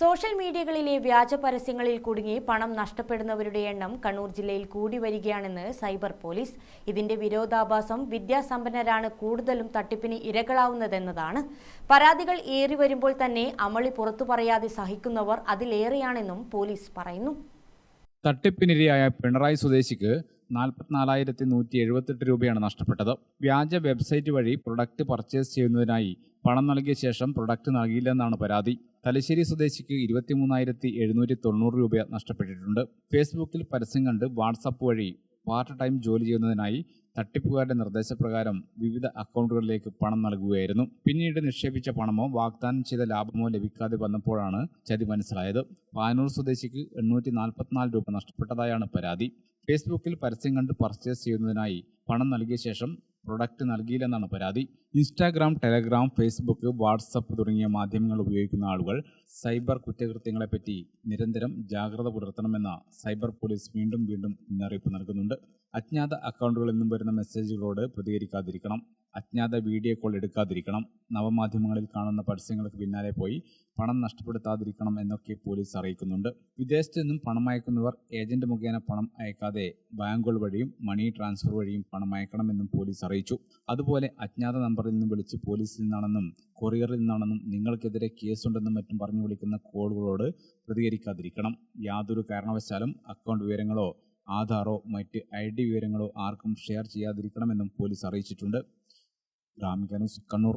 Social മീഡിയകളിലെ വ്യാജ പരസ്യങ്ങളിൽ കുടുങ്ങി പണം നഷ്ടപ്പെടുന്നവരുടെ എണ്ണം കണ്ണൂർ ജില്ലയിൽ കൂടി വരികയാണെന്ന് സൈബർ പോലീസ്. ഇതിന്റെ വിരോധാഭാസം വിദ്യാസമ്പന്നരാണ് കൂടുതലും തട്ടിപ്പിന് ഇരകളാവുന്നതെന്നതാണ്. പരാതികൾ ഏറി വരുമ്പോൾ തന്നെ അമളി പുറത്തു പറയാതെ സഹിക്കുന്നവർ അതിലേറെയാണെന്നും പോലീസ് പറയുന്നു. തട്ടിപ്പിനിരയായ പിണറായി സ്വദേശിക്ക് നാൽപ്പത്തിനാലായിരത്തി നൂറ്റി എഴുപത്തെട്ട് രൂപയാണ് നഷ്ടപ്പെട്ടത്. വ്യാജ വെബ്സൈറ്റ് വഴി പ്രൊഡക്റ്റ് പർച്ചേസ് ചെയ്യുന്നതിനായി പണം നൽകിയ ശേഷം പ്രൊഡക്റ്റ് നൽകിയില്ലെന്നാണ് പരാതി. തലശ്ശേരി സ്വദേശിക്ക് ഇരുപത്തിമൂന്നായിരത്തി എഴുന്നൂറ്റി തൊണ്ണൂറ് രൂപ നഷ്ടപ്പെട്ടിട്ടുണ്ട്. ഫേസ്ബുക്കിൽ പരസ്യം കണ്ട് വാട്സപ്പ് വഴി പാർട്ട് ടൈം ജോലി ചെയ്യുന്നതിനായി തട്ടിപ്പുകാരുടെ നിർദ്ദേശപ്രകാരം വിവിധ അക്കൗണ്ടുകളിലേക്ക് പണം നൽകുകയായിരുന്നു. പിന്നീട് നിക്ഷേപിച്ച പണമോ വാഗ്ദാനം ചെയ്ത ലാഭമോ ലഭിക്കാതെ വന്നപ്പോഴാണ് ചതി മനസ്സിലായത്. പാനൂർ സ്വദേശിക്ക് എണ്ണൂറ്റി നാൽപ്പത്തിനാല് രൂപ നഷ്ടപ്പെട്ടതായാണ് പരാതി. ഫേസ്ബുക്കിൽ പരസ്യം കണ്ട് പർച്ചേസ് ചെയ്യുന്നതിനായി പണം നൽകിയ ശേഷം പ്രൊഡക്റ്റ് നൽകിയില്ലെന്നാണ് പരാതി. ഇൻസ്റ്റാഗ്രാം ടെലഗ്രാം ഫേസ്ബുക്ക് വാട്സപ്പ് തുടങ്ങിയ മാധ്യമങ്ങൾ ഉപയോഗിക്കുന്ന ആളുകൾ സൈബർ കുറ്റകൃത്യങ്ങളെപ്പറ്റി നിരന്തരം ജാഗ്രത പുലർത്തണമെന്ന സൈബർ പോലീസ് വീണ്ടും വീണ്ടും മുന്നറിയിപ്പ് നൽകുന്നുണ്ട്. അജ്ഞാത അക്കൗണ്ടുകളിൽ നിന്നും വരുന്ന മെസ്സേജുകളോട് പ്രതികരിക്കാതിരിക്കണം. അജ്ഞാത വീഡിയോ കോൾ എടുക്കാതിരിക്കണം. നവമാധ്യമങ്ങളിൽ കാണുന്ന പരസ്യങ്ങൾക്ക് പിന്നാലെ പോയി പണം നഷ്ടപ്പെടുത്താതിരിക്കണം എന്നൊക്കെ പോലീസ് അറിയിക്കുന്നുണ്ട്. വിദേശത്തു നിന്നും പണം അയക്കുന്നവർ ഏജന്റ് മുഖേന പണം അയക്കാതെ ബാങ്കുകൾ വഴിയും മണി ട്രാൻസ്ഫർ വഴിയും പണം അയക്കണമെന്നും പോലീസ് അറിയിച്ചു. അതുപോലെ അജ്ഞാത നമ്പറിൽ നിന്നും വിളിച്ച് പോലീസിൽ നിന്നാണെന്നും കൊറിയറിൽ നിന്നാണെന്നും നിങ്ങൾക്കെതിരെ കേസുണ്ടെന്നും മറ്റും പറഞ്ഞു വിളിക്കുന്ന കോളുകളോട് പ്രതികരിക്കാതിരിക്കണം. യാതൊരു കാരണവശാലും അക്കൗണ്ട് വിവരങ്ങളോ ആധാറോ മറ്റ് ഐ ഡി വിവരങ്ങളോ ആർക്കും ഷെയർ ചെയ്യാതിരിക്കണമെന്നും പോലീസ് അറിയിച്ചിട്ടുണ്ട്. Gramika Kannur.